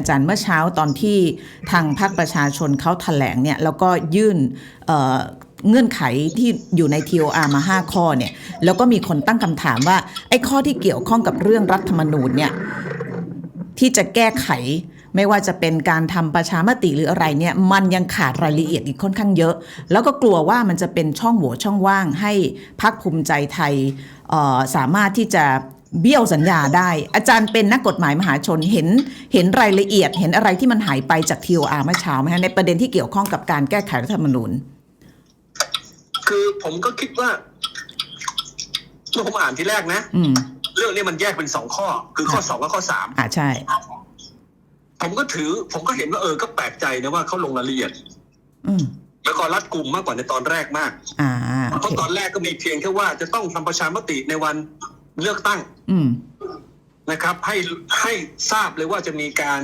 อาจารย์เมื่อเช้าตอนที่ทางภาคประชาชนเขาแถลงเนี่ยแล้วก็ยื่นเเงื่อนไขที่อยู่ใน TOR มา 5 ข้อเนี่ยแล้วก็มีคนตั้งคำถามว่าไอ้ข้อที่เกี่ยวข้องกับเรื่องรัฐธรรมนูญเนี่ยที่จะแก้ไขไม่ว่าจะเป็นการทำประชามติหรืออะไรเนี่ยมันยังขาดรายละเอียดอีกค่อนข้างเยอะ แล้วก็กลัวว่ามันจะเป็นช่องโหว่ช่องว่างให้พักภูมิใจไทยสามารถที่จะ เบี้ยวสัญญาได้ อาจารย์เป็นนักกฎหมายมหาชนเห็นเห็นรายละเอียด เห็นอะไรที่มันหายไปจาก TOR เมื่อเช้าไหมฮะในประเด็นที่เกี่ยวข้องกับการแก้ไขรัฐธรรมนูญ คือผมก็คิดว่าเมื่อผมอ่านทีแรกนะ อืม เรื่องนี้มันแยกเป็นสองข้อ คือข้อสองกับข้อสามอ่าใช่ ผมก็ถือ ผมก็เห็นว่าเออก็แปลกใจนะว่าเขาลงรายละเอียด อืม แล้วก็รัดกลุ่มมากกว่าในตอนแรกมากอ่าโอเพราะเคตอนแรกก็มีเพียงแค่ว่าจะต้องทำประชามติในวัน เลือกตั้งอืมนะครับ ให้ให้ทราบเลยว่าจะมีการ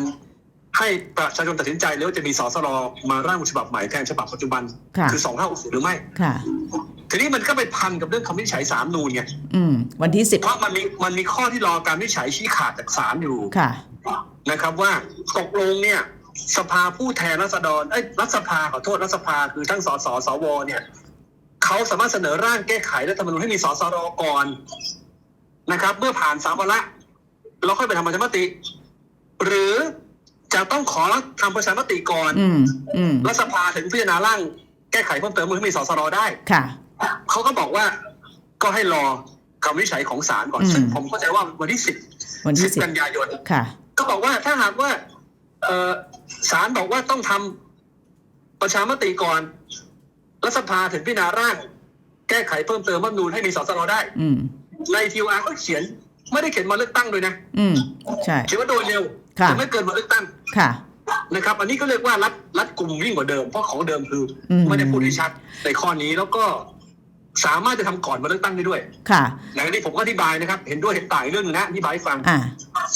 ให้ประชาชนตัดสินใจเลยว่าจะมีสสรมาร่างฉบับใหม่แทนฉบับปัจจุบัน ค่ะคือสองห้าหหรือไม่ ค่ะ ทีนี้มันก็ไปพันกับเรื่องคำวินิจฉัยสามนูนไงอืม วันที่สิบเพราะมันมีมันมีข้อที่รอการวินิจฉัยชี้ขาดจากศาลอยู่ค่ะ นะครับ ว่าตกลงเนี่ย สภาผู้แทนราษฎรเอ้ยรัฐสภาขอโทษรัฐสภาคือทั้งสสสวเนี่ยเขาสามารถเสนอร่างแก้ไขรัฐธรรมนูญให้มีสสรก่อน นะครับ เมื่อผ่านสามวาระเราค่อยไปทำประชามติ หรือจะต้องขอทำประชามติก่อนอืมอืมรัฐสภาถึงพิจารณาร่างแก้ไขเพิ่มเติมให้มีสสรได้ ค่ะ เขาก็บอกว่าก็ให้รอคำวินิจฉัยของศาลก่อน อืม ซึ่งผมเข้าใจว่าวันที่สิบวันที่สิบสิบกันยายน ค่ะ ก็บอกว่าถ้าหากว่า เออศาลบอกว่าต้องทำประชามติก่อนรัฐสภาถึงพิจารณาร่าง แก้ไขเพิ่มเติมรัฐธรรมนูญให้มีสสรได้ อืม ในทีอาร์ก็เขียน ไม่ได้เขียนมาเลือกตั้งด้วยนะ อืมใช่เขียนว่าโดยเร็วค่ะจะไม่เกินมาเลือกตั้งค่ะนะครับ อันนี้ก็เรียกว่ารัดรัดกลุ่มยิ่งกว่าเดิมเพราะของเดิมคืออมไม่ได้พูดให้ชัดในข้อนี้แล้วก็สามารถจะทำก่อนมาเลือกตั้งได้ด้วย ค่ะอย่างที่ผมก็อธิบายนะครับ เห็นด้วยเห็นต่างอีกเรื่องหนึงนะอธิบายให้ฟังอ่า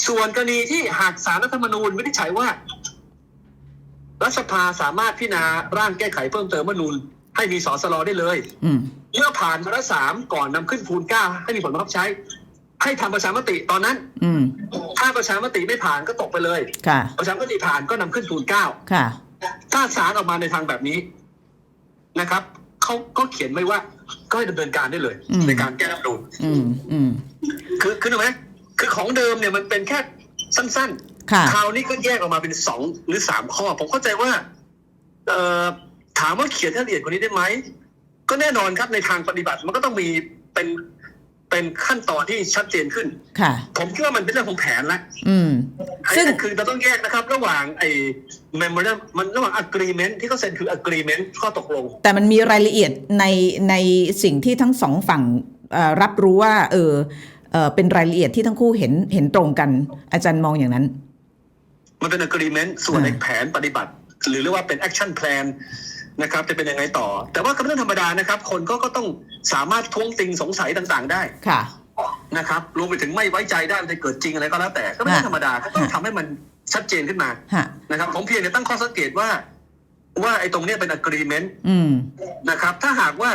ส่วนกรณีที่หากสารรัฐธรรมนูญวินิจฉัยว่า รัฐสภาสามารถพิจารณาร่างแก้ไขเพิ่มเติมรัฐธรรมนูญให้มีสสรได้เลย อืม เมื่อผ่านวาระสามก่อนนำขึ้นทูลเกล้าให้มีผลบังคับใช้ ให้ทำประชามติตอนนั้น อืมถ้าประชามติไม่ผ่านก็ตกไปเลยค่ะประชามติผ่านก็นำขึ้นทูลเกล้าค่ะ ถ้าศาลออกมาในทางแบบนี้นะครับเขาก็เขียนไว้ว่า ก็ให้ดำเนินการได้เลยอืมในการแก้รัฐธรรมนูญอืมอืมคือคือถูกไหมคือของเดิมเนี่ยมันเป็นแค่สั้นค่ะๆคราวนี้ก็แยกออกมาเป็นสองหรือสามข้อ ผมเข้าใจว่า เอ่อถามว่าเขียนให้ละเอียดกว่านี้ได้ไหม ก็แน่นอนครับในทางปฏิบัติมันก็ต้องมีเป็นเป็นขั้นตอนที่ชัดเจนขึ้น ค่ะ ผมคิดว่ามันเป็นเรื่องของแผนละอืมซึ่งซึ่งคือเราต้องแยกนะครับ ระหว่างไอ้ memorandum มันระหว่าง agreement ที่เขาเซ็นคือ agreement ข้อตกลง แต่มันมีรายละเอียดในในสิ่งที่ทั้งสองฝั่งเอ่อรับรู้ว่า เออเออเป็นรายละเอียดที่ทั้งคู่เห็นเห็นตรงกัน อาจารย์มองอย่างนั้น มันเป็น agreement ส่วนอ่าในแผนปฏิบัติ หรือเรียกว่าเป็น action plan นะครับจะเป็นยังไงต่อ แต่ว่าก็เป็นเรื่องธรรมดานะครับ คนก็ก็ต้องสามารถท้วงติงสงสัยต่างๆ ได้ค่ะ นะครับรวมไปถึงไม่ไว้ใจได้มันจะเกิดจริงอะไรก็แล้วแต่ก็เป็นเรื่องธรรมดาก็ต้องทำให้มันชัดเจนขึ้นมาฮะ นะครับผมเพียงแต่ตั้งข้อสังเกตว่า ว่าไอ้ตรงเนี้ยเป็น agreement อืม นะครับ ถ้าหากว่า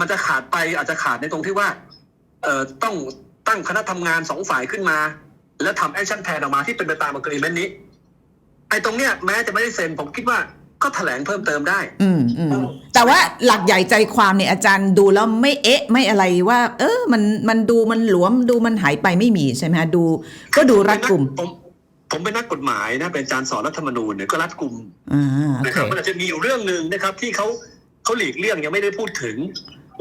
มันจะขาดไปอาจจะขาดในตรงที่ว่าเอ่อต้องตั้งคณะทำงานสองฝ่ายขึ้นมา แล้วทำแอคชั่นแพนออกมาที่เป็นไปตาม agreement นี้ ไอ้ตรงเนี้ยแม้จะไม่ได้เซ็นผมคิดว่า ก็แถลงเพิ่มเติมได้ อืมอืมแต่ว่าหลักใหญ่ใจความเนี่ยอาจารย์ดูแล้วไม่เอ๊ะ ไม่อะไรว่า เออ มันมันดูมันหลวมดูมันหายไปไม่มีใช่ไหมฮะดู ก็ดูรัดกลุ่มผมผมเป็นนักกฎหมายนะเป็นอาจารย์สอนรัฐธรรมนูญเนี่ยก็รัดกลุ่มอ่าโอนะเคครับมันอาจจะมีอยู่เรื่องหนึ่งนะครับ ที่เขาเขาหลีกเลี่ยงยังไม่ได้พูดถึง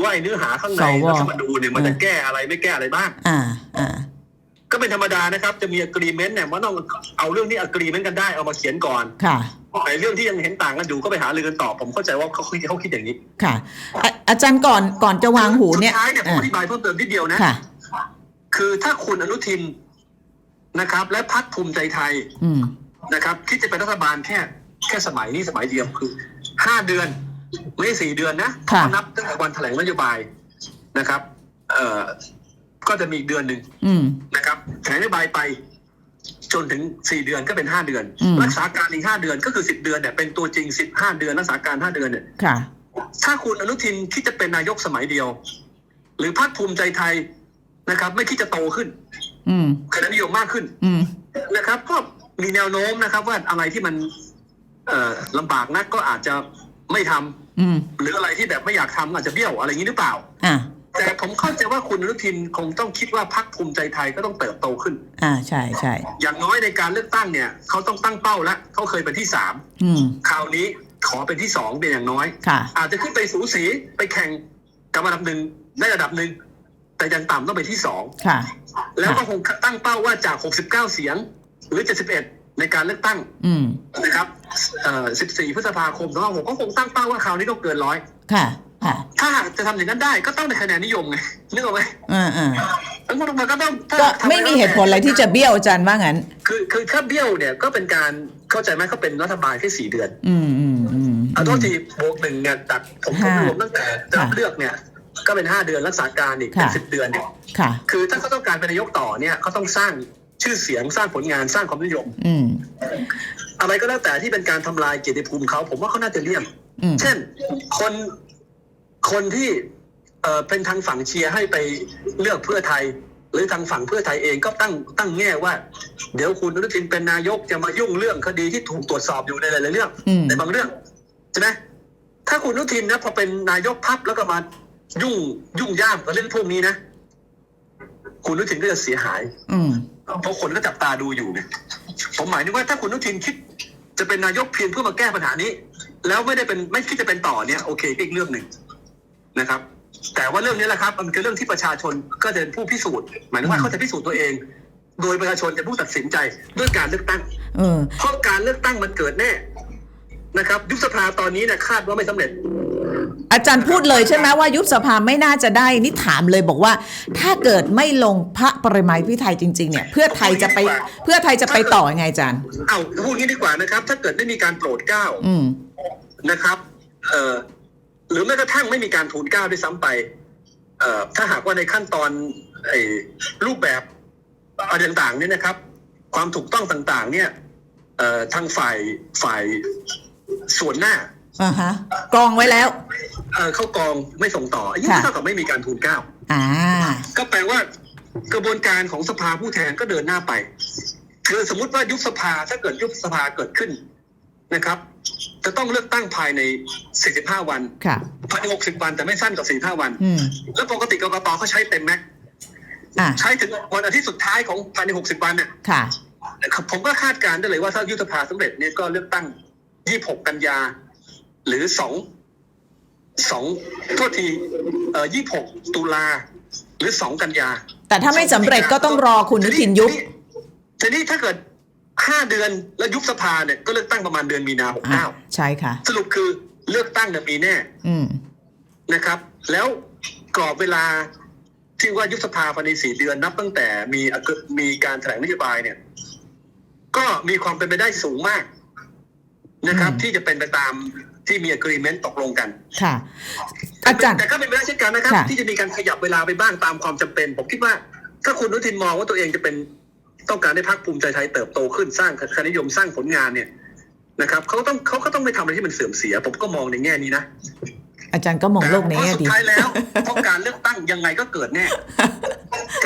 ว่าไอ้เนื้อหาข้างในสวรัฐธรรมนูญเนี่ยมันจะอ่าแก้อะไรไม่แก้อะไรบ้าง อ่าอ่าก็เป็นธรรมดานะครับ จะมี agreement เนี่ยมันต้องเอาเรื่องที่ agreement กันได้เอามาเขียนก่อนค่ะ ไอ้เรื่องที่ยังเห็นต่างกันอยู่ก็ไปหารือกันต่อ ผมเข้าใจว่าเขาคิดเขาคิดอย่างนี้ ค่ะอะอาจารย์ก่อนก่อนจะวางหูเนี่ยสุดท้ายเนี่ยผมอ่าอธิบายเพิ่มเติมนิดเดียวนะค่ะคือถ้าคุณอนุทินนะครับ และพักภูมิใจไทยอืมนะครับคิดจะเป็นรัฐบาลแค่แค่สมัยนี้สมัยเดียวคือห้าเดือน ไม่ใช่สี่เดือนนะค่ะนับตั้งแต่วันแถลงนโยบายนะครับ เอ่อก็จะมีอีกเดือนหนึ่งอืมนะครับแถลงนโยบายไป จนถึงสี่เดือนก็เป็นห้าเดือนอืมรักษาการอีกห้าเดือนก็คือสิบเดือนเนี่ยเป็นตัวจริงสิบห้าเดือนรักษาการห้าเดือนเนี่ยค่ะถ้าคุณอนุทินคิดจะเป็นนายกสมัยเดียว หรือพรรคภูมิใจไทยนะครับ ไม่คิดจะโตขึ้น อืมคะแนนนิยมมากขึ้น อืมนะครับ ก็มีแนวโน้มนะครับ ว่าอะไรที่มัน เอ่อลำบากนักก็อาจจะไม่ทำอืมหรืออะไรที่แบบไม่อยากทำอาจจะเบี้ยวอะไรอย่างนี้หรือเปล่า อ่าแต่ ผมเข้าใจว่าคุณอนุทินคงต้องคิดว่าพรรคภูมิใจไทยก็ต้องเติบโตขึ้น อ่าใช่ใช่อย่างน้อยในการเลือกตั้งเนี่ยเขาต้องตั้งเป้าแล้วเขาเคยเป็นที่สามอืมคราวนี้ขอเป็นที่สองเป็นอย่างน้อยค่ะอาจจะขึ้นไปสูสีไปแข่งกับระดับหนึ่งได้ระดับหนึ่งแต่ยังต่ำต้องไปที่สองค่ะแล้วก็คงตั้งเป้าว่าจาก 69 เสียง หรือ 71 ในการเลือกตั้งอืมนะครับเอ่อ14 พฤษภาคม2566ก็คงตั้งเป้าว่าคราวนี้ต้องเกินร้อยค่ะค่ะ ถ้าหากจะทำอย่างนั้นได้ก็ต้องในคะแนนนิยมไงนึกออกไหมอ่าอ่าแล้วมันก็ต้องถ้าก็ทำไม่มีเหตุผลอะไรที่จะเบี้ยวอาจารย์ว่างั้น คือคือถ้าเบี้ยวเนี่ยก็เป็นการเข้าใจไหมเขาเป็นรัฐบาลแค่สี่เดือน อืมอืมอืมเอาโทษทีบวกหนึ่งเนี่ยตัดผมผมค่ะรวมตั้งแต่รับเลือกเนี่ยก็เป็นห้าเดือนรักษาการอีกเป็นค่ะสิบเดือนเนี่ยค่ะคือถ้าเขาต้องการเป็นนายกต่อเนี่ยเขาต้องสร้างชื่อเสียงสร้างผลงานสร้างความนิยม อืมอะไรก็แล้วแต่ที่เป็นการทำลายเกียรติภูมิเขาผมว่าเขาน่าจะเลี่ยงอืมเช่น คน คนที่เอ่อเป็นทางฝั่งเชียร์ให้ไปเลือกเพื่อไทย หรือทางฝั่งเพื่อไทยเองก็ตั้งตั้งแง่ว่า เดี๋ยวคุณอนุทินเป็นนายกจะมายุ่งเรื่องคดีที่ถูกตรวจสอบอยู่ในหลายๆเรื่องอืมในบางเรื่องใช่ไหมถ้าคุณอนุทินนะพอเป็นนายกพับแล้วก็มายุ่งยุ่งย่ามกับเรื่องพวกนี้นะคุณอนุทินก็จะเสียหาย อืมเพราะคนก็จับตาดูอยู่เนี่ยผมหมายถึงว่าถ้าคุณอนุทินคิดจะเป็นนายกเพียงเพื่อมาแก้ปัญหานี้ แล้วไม่ได้เป็นไม่คิดจะเป็นต่อเนี่ยโอเคก็อีกเรื่องหนึ่ง นะครับ แต่ว่าเรื่องนี้แหละครับมันคือเรื่องที่ประชาชนก็จะเป็นผู้พิสูจน์หมายถึงว่าเขาจะพิสูจน์ตัวเอง โดยประชาชนจะผู้ตัดสินใจด้วยการเลือกตั้งเออเพราะการเลือกตั้งมันเกิดแน่นะครับ ยุบสภาตอนนี้เนี่ยคาดว่าไม่สำเร็จ อาจารย์พูดเลยใช่ไหมว่ายุบสภาไม่น่าจะได้นี่ถามเลยบอกว่า ถ้าเกิดไม่ลงพระปริมาณพิไทยจริง ๆ เนี่ย เพื่อไทยจะไป เพื่อไทยจะไปต่อยังไงอาจารย์ เอาพูดงี้ดีกว่านะครับ ถ้าเกิดไม่มีการโปรดเกล้าอืมนะครับ เอ่อห รือแม้กระทั่งไม่มีการทูลเกล้าด้วยซ้ำไป เอ่อถ้าหากว่าในขั้นตอนไอ้รูปแบบอะไรต่างๆเนี่ยนะครับ ความถูกต้องต่างๆ เนี่ยเอ่อทางฝ่ายฝ่ายส่วนหน้าอ่าฮะกรองไว้แล้ว เอ่อเข้ากองไม่ส่งต่อยิ่งค่ะเท่ากับไม่มีการทูลเกล้าอ่า ก็แปลว่ากระบวนการของสภาผู้แทนก็เดินหน้าไป คือสมมติว่ายุบสภาถ้าเกิดยุบสภาเกิดขึ้นนะครับ จะต้องเลือกตั้งภายใน 45 วันค่ะภายใน 60 วันแต่ไม่สั้นกว่า45 วัน อืม แล้วปกติกกตเขาใช้เต็มแม็กซ์อ่าใช้ถึงวันอาทิตย์สุดท้ายของภายใน 60 วันเนี่ยค่ะ ผมก็คาดการณ์ได้เลยว่าถ้ายุบสภาสำเร็จเนี่ยก็เลือกตั้ง 26 กันยา หรือ 2 2โทษทีเอ่อ26 ตุลาหรือ 2 กันยา แต่ถ้าไม่สำเร็จก็ต้องรอคุณอนุทินยุบ ทีนี้ถ้าเกิด ห้าเดือนแล้วยุบสภาเนี่ยก็เลือกตั้งประมาณเดือนมีนาหกอ่าเก้าใช่ค่ะ สรุปคือเลือกตั้งเนี่ยมีแน่ อืมนะครับ แล้วกรอบเวลาที่ว่ายุบสภาภายในสี่เดือนนับตั้งแต่มีมีการแถลงนโยบายเนี่ย ก็มีความเป็นไปได้สูงมากนะครับอืมที่จะเป็นไปตามที่มี agreement ตกลงกัน ค่ะ อาจารย์แต่ก็เป็นไปได้เช่นกันนะครับค่ะที่จะมีการขยับเวลาไปบ้างตามความจำเป็น ผมคิดว่า ถ้าคุณอนุทินมองว่าตัวเองจะเป็น ต้องการให้พรรคภูมิใจไทยเติบโตขึ้นสร้างคะแนนนิยมสร้างผลงานเนี่ยนะครับเขาต้องเขาก็ต้องไม่ทำอะไรที่มันเสื่อมเสีย ผมก็มองในแง่นี้นะอาจารย์ก็มองโลกในเพราะแง่สุดีดท้ายแล้วเพราะการเลือกตั้งยังไงก็เกิดแน่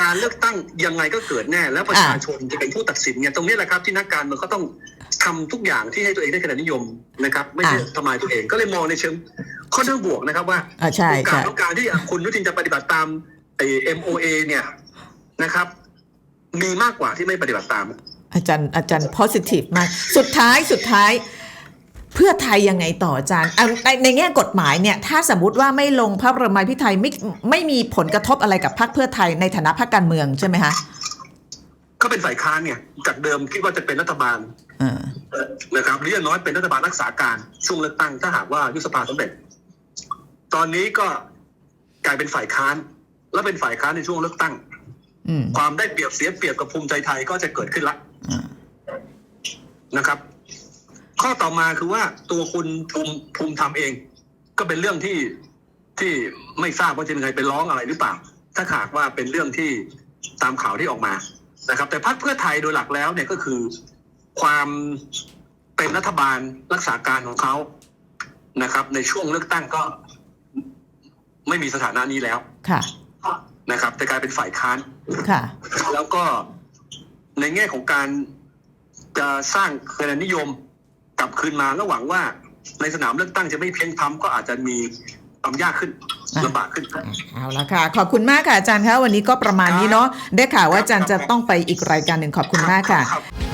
การเลือกตั้งยังไงก็เกิดแน่ แล้วประชาชนจะเป็นผู้ตัดสินเนี่ยตรงนี้แหละครับที่นักการเมืองเขาต้องทำทุกอย่างที่ให้ตัวเองได้คะแนนนิยมนะครับ ไม่ใช่อะทำลายตัวเองก็เลยมองในเชิงค่อนข้างบวกนะครับว่าอ่าใช่โอกาใช่สของการที่คุณอนุทินจะปฏิบัติตามไอ้ MOA เนี่ยนะครับ มีมากกว่าที่ไม่ปฏิบัติตาม อาจารย์อาจารย์ positive มาก สุดท้ายสุดท้าย เพื่อไทยยังไงต่ออาจารย์อะในในแง่กฎหมายเนี่ย ถ้าสมมติว่าไม่ลงพระประมาพิไทยไม่ไม่มีผลกระทบอะไรกับพรรคเพื่อไทยในฐานะพรรคการเมืองใช่ไหมคะก็เป็นฝ่ายค้านเนี่ยจากเดิมคิดว่าจะเป็นรัฐบาลเออนะครับหรืออย่างน้อยเป็นรัฐบาลรักษาการช่วงเลือกตั้งถ้าหากว่ายุบสภาสำเร็จ ตอนนี้ก็กลายเป็นฝ่ายค้าน แล้วเป็นฝ่ายค้านในช่วงเลือกตั้งอืม ความได้เปรียบเสียเปรียบกับภูมิใจไทยก็จะเกิดขึ้นละอ่านะครับ ข้อต่อมาคือว่าตัวคุณภูมิภูมิธรรมเอง ก็เป็นเรื่องที่ที่ไม่ทราบว่าจะมีใครไปร้องอะไรหรือเปล่า ถ้าหากว่าเป็นเรื่องที่ตามข่าวที่ออกมานะครับ แต่พรรคเพื่อไทยโดยหลักแล้วเนี่ยก็คือ ความเป็นรัฐบาลรักษาการของเขานะครับ ในช่วงเลือกตั้งก็ไม่มีสถานะนี้แล้ว ค่ะ นะครับแต่กลายเป็นฝ่ายค้านค่ะ แล้วก็ในแง่ของการไปจะสร้างคะแนนนิยมกลับคืนมาแล้วหวังว่าในสนามเลือกตั้งจะไม่เพ้นพำก็อาจจะมีความยากขึ้นอะลำบากขึ้นเอาละค่ะ ขอบคุณมากค่ะอาจารย์คะวันนี้ก็ประมาณนี้เนาะได้ข่าวว่าอาจารย์จะต้องไปอีกรายการหนึ่งขอบคุณมากค่ะรับ